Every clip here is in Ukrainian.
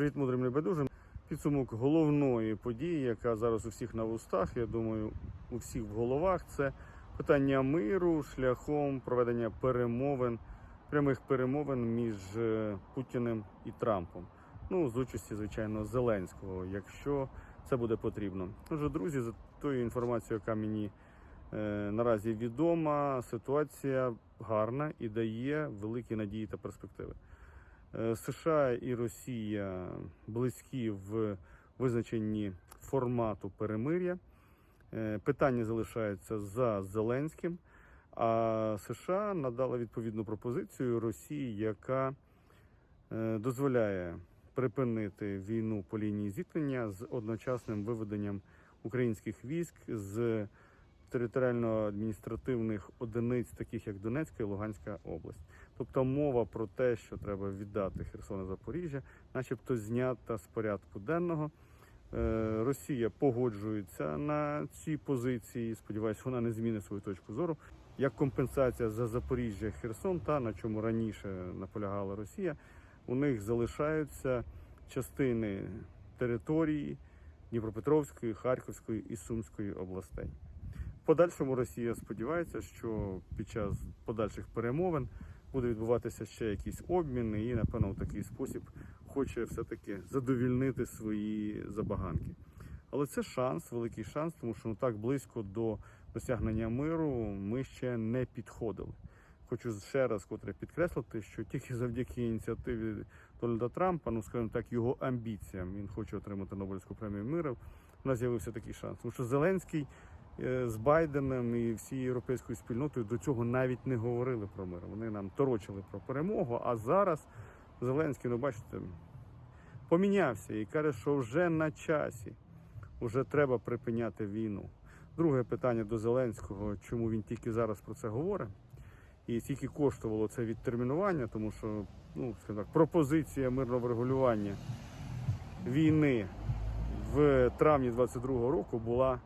Привіт, мудрим небайдужим. Підсумок головної події, яка зараз у всіх на вустах, я думаю, у всіх в головах, це питання миру шляхом проведення перемовин, прямих перемовин між е, Путіним і Трампом. Ну, з участі, звичайно, Зеленського, якщо це буде потрібно. Отже, друзі, за тою інформацією, яка мені е, наразі відома, ситуація гарна і дає великі надії та перспективи. Е, США і Росія близькі в визначенні формату перемир'я. Е, Питання залишається за Зеленським. А США надала відповідну пропозицію Росії, яка е, дозволяє припинити війну по лінії зіткнення з одночасним виведенням українських військ з територіально-адміністративних одиниць, таких як Донецька і Луганська область. Тобто мова про те, що треба віддати Херсон Запоріжжя, начебто знята з порядку денного. Е, Росія погоджується на ці позиції. Сподіваюсь, вона не змінить свою точку зору. Як компенсація за Запоріжжя Херсон, та на чому раніше наполягала Росія, у них залишаються частини території Дніпропетровської, Харківської і Сумської областей. Подальшому Росія сподівається, що під час подальших перемовин буде відбуватися ще якісь обміни, і напевно в такий спосіб хоче все-таки задовільнити свої забаганки. Але це шанс, великий шанс, тому що ну, так близько до досягнення миру ми ще не підходили. Хочу ще раз котре підкреслити, що тільки завдяки ініціативі Дональда Трампа, ну скажімо так, його амбіціям, він хоче отримати Нобелівську премію миру. У нас з'явився такий шанс. Тому що Зеленський з Байденом і всією європейською спільнотою до цього навіть не говорили про мир. Вони нам торочили про перемогу. А зараз Зеленський, ну бачите, помінявся і каже, що вже на часі, вже треба припиняти війну. Друге питання до Зеленського, чому він тільки зараз про це говорить, і скільки коштувало це відтермінування, тому що ну, так, пропозиція мирного врегулювання війни в травні 22-го року була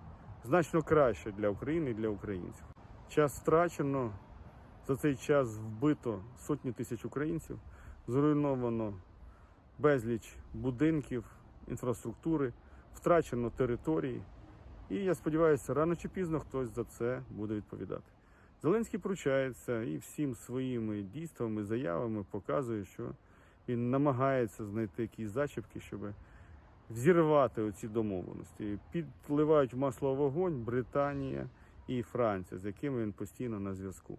значно краща для України і для українців. Час втрачено, за цей час вбито сотні тисяч українців, зруйновано безліч будинків, інфраструктури, втрачено території. І я сподіваюся, рано чи пізно хтось за це буде відповідати. Зеленський пручається і всім своїми дійствами, заявами показує, що він намагається знайти якісь зачіпки, щоб взірвати оці домовленості. Підливають масло в вогонь Британія і Франція, з якими він постійно на зв'язку.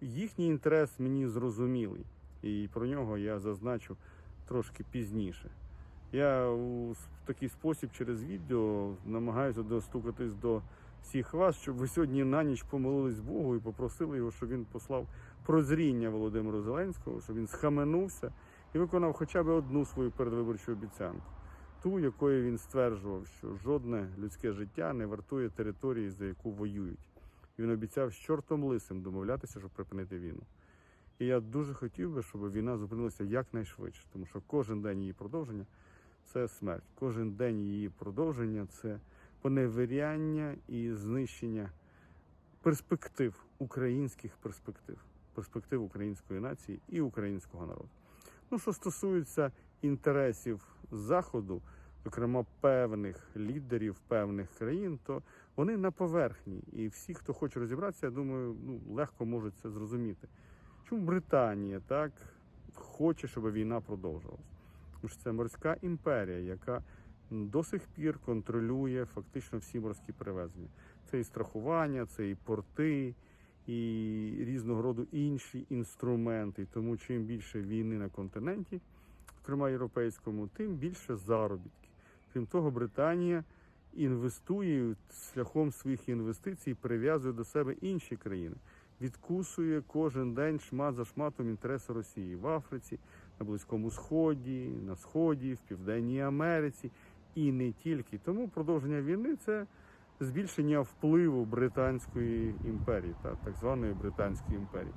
Їхній інтерес мені зрозумілий, і про нього я зазначу трошки пізніше. Я у такий спосіб через відео намагаюся достукатись до всіх вас, щоб ви сьогодні на ніч помолились Богу і попросили його, щоб він послав прозріння Володимиру Зеленському, щоб він схаменувся і виконав хоча б одну свою передвиборчу обіцянку. Ту, якою він стверджував, що жодне людське життя не вартує території, за яку воюють. Він обіцяв з чортом лисим домовлятися, щоб припинити війну. І я дуже хотів би, щоб війна зупинилася якнайшвидше, тому що кожен день її продовження це смерть. Кожен день її продовження це поневиряння і знищення перспектив, українських перспектив, перспектив української нації і українського народу. Ну, що стосується інтересів Заходу, зокрема певних лідерів певних країн, то вони на поверхні. І всі, хто хоче розібратися, я думаю, ну, легко можуть це зрозуміти. Чому Британія так хоче, щоб війна продовжувалась? Тому що це морська імперія, яка до сих пір контролює фактично всі морські перевезення. Це і страхування, це і порти, і різного роду інші інструменти. Тому чим більше війни на континенті, зокрема європейському, тим більше заробітки. Крім того, Британія інвестує шляхом своїх інвестицій, прив'язує до себе інші країни. Відкусує кожен день шмат за шматом інтереси Росії в Африці, на Близькому Сході, на Сході, в Південній Америці і не тільки. Тому продовження війни це збільшення впливу Британської імперії, та, так званої Британської імперії.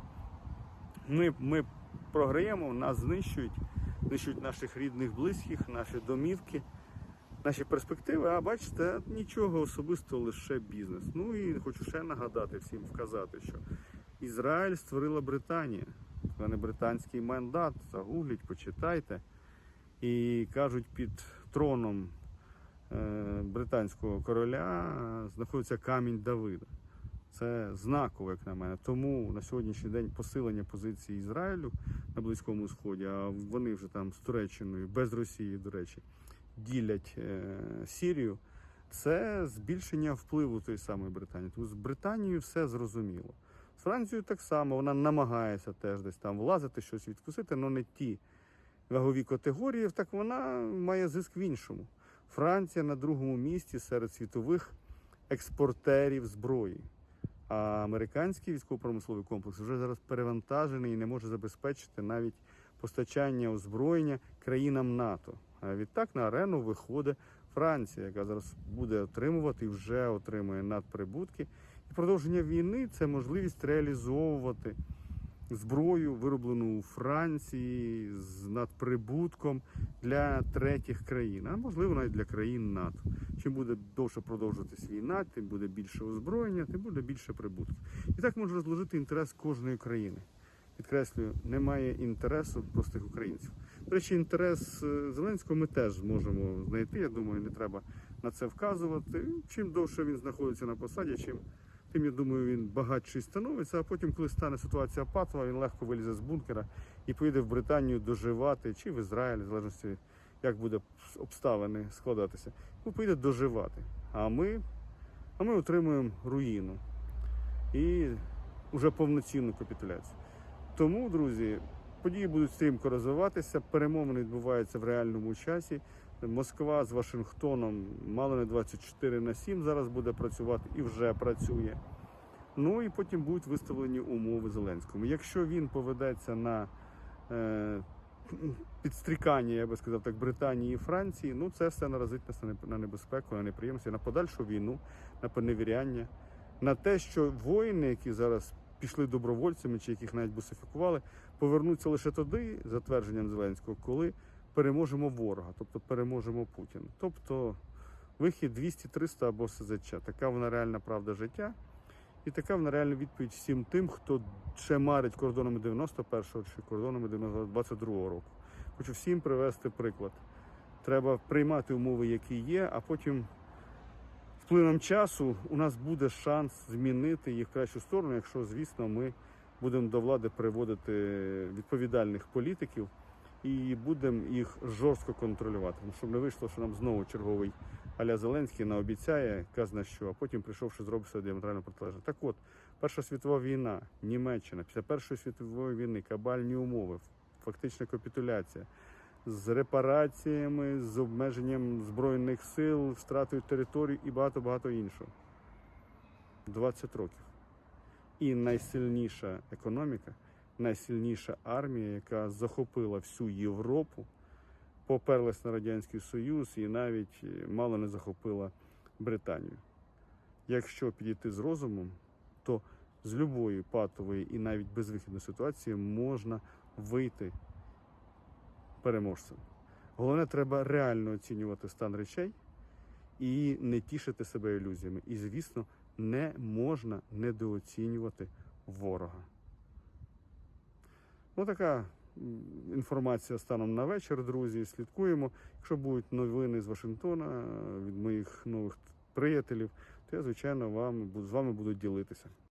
Ми, ми програємо, нас знищують, знищують наших рідних, близьких, наші домівки, наші перспективи. А бачите, нічого особистого, лише бізнес. Ну і хочу ще нагадати всім вказати, що Ізраїль створила Британія. Це не британський мандат. Загугліть, почитайте. І кажуть, під троном е, британського короля е, знаходиться камінь Давида. Це знаково, як на мене. Тому на сьогоднішній день посилення позиції Ізраїлю на Близькому Сході, а вони вже там з Туреччиною, без Росії, до речі, ділять е, Сірію. Це збільшення впливу тої самої Британії. Тому з Британією все зрозуміло. З Францією так само вона намагається теж десь там влазити, щось відкусити, але не ті вагові категорії, так вона має зиск в іншому. Франція на другому місці серед світових експортерів зброї. А американський військово-промисловий комплекс вже зараз перевантажений і не може забезпечити навіть постачання озброєння країнам НАТО. А відтак на арену виходить Франція, яка зараз буде отримувати і вже отримує надприбутки. І продовження війни це можливість реалізовувати зброю, вироблену у Франції з надприбутком для третіх країн, а можливо навіть для країн НАТО. Чим буде довше продовжуватись війна, тим буде більше озброєння, тим буде більше прибутку. І так може розложити інтерес кожної країни. Підкреслюю, немає інтересу простих українців. До речі, інтерес е, Зеленського ми теж зможемо знайти. Я думаю, не треба на це вказувати. Чим довше він знаходиться на посаді, чим тим я думаю, він багатший становиться. А потім, коли стане ситуація патова, він легко вилізе з бункера і поїде в Британію доживати чи в Ізраїль, в залежності як буде обставини складатися. Ну, поїде доживати. А ми, а ми отримуємо руїну і вже повноцінну капітуляцію. Тому, друзі, події будуть стрімко розвиватися, перемовини відбуваються в реальному часі. Москва з Вашингтоном мало не 24 на 7 зараз буде працювати і вже працює. Ну і потім будуть виставлені умови Зеленському. Якщо він поведеться на е, підстрікання, я би сказав так, Британії і Франції, ну це все наразить нас на небезпеку, на неприємності, на подальшу війну, на поневіряння, на те, що воїни, які зараз пішли добровольцями чи яких навіть бусифікували, повернуться лише тоді, за твердженням Зеленського, коли переможемо ворога, тобто переможемо Путіна. Тобто вихід 200-300 або СЗЧ. Така вона реальна правда життя. І така вона реальна відповідь всім тим, хто ще марить кордонами 91-го чи кордонами 22-го року. Хочу всім привести приклад. Треба приймати умови, які є, а потім плином часу у нас буде шанс змінити їх в кращу сторону, якщо, звісно, ми будемо до влади приводити відповідальних політиків і будемо їх жорстко контролювати. Ну, щоб не вийшло, що нам знову черговий Аля Зеленський наобіцяє, казна що, а потім прийшовши зробить все діаметрально протилежне. Так от, Перша світова війна, Німеччина, після Першої світової війни, кабальні умови, фактична капітуляція з репараціями, з обмеженням збройних сил, втратою територій і багато-багато іншого. 20 років. І найсильніша економіка, найсильніша армія, яка захопила всю Європу, поперлась на Радянський Союз і навіть е, мало не захопила Британію. Якщо підійти з розумом, то з любої патової і навіть безвихідної ситуації можна вийти переможцем. Головне, треба реально оцінювати стан речей і не тішити себе ілюзіями. І, звісно, не можна недооцінювати ворога. Ну, така інформація станом на вечір, друзі. Слідкуємо. Якщо будуть новини з Вашингтона від моїх нових приятелів, то я, звичайно, вам, з вами буду ділитися.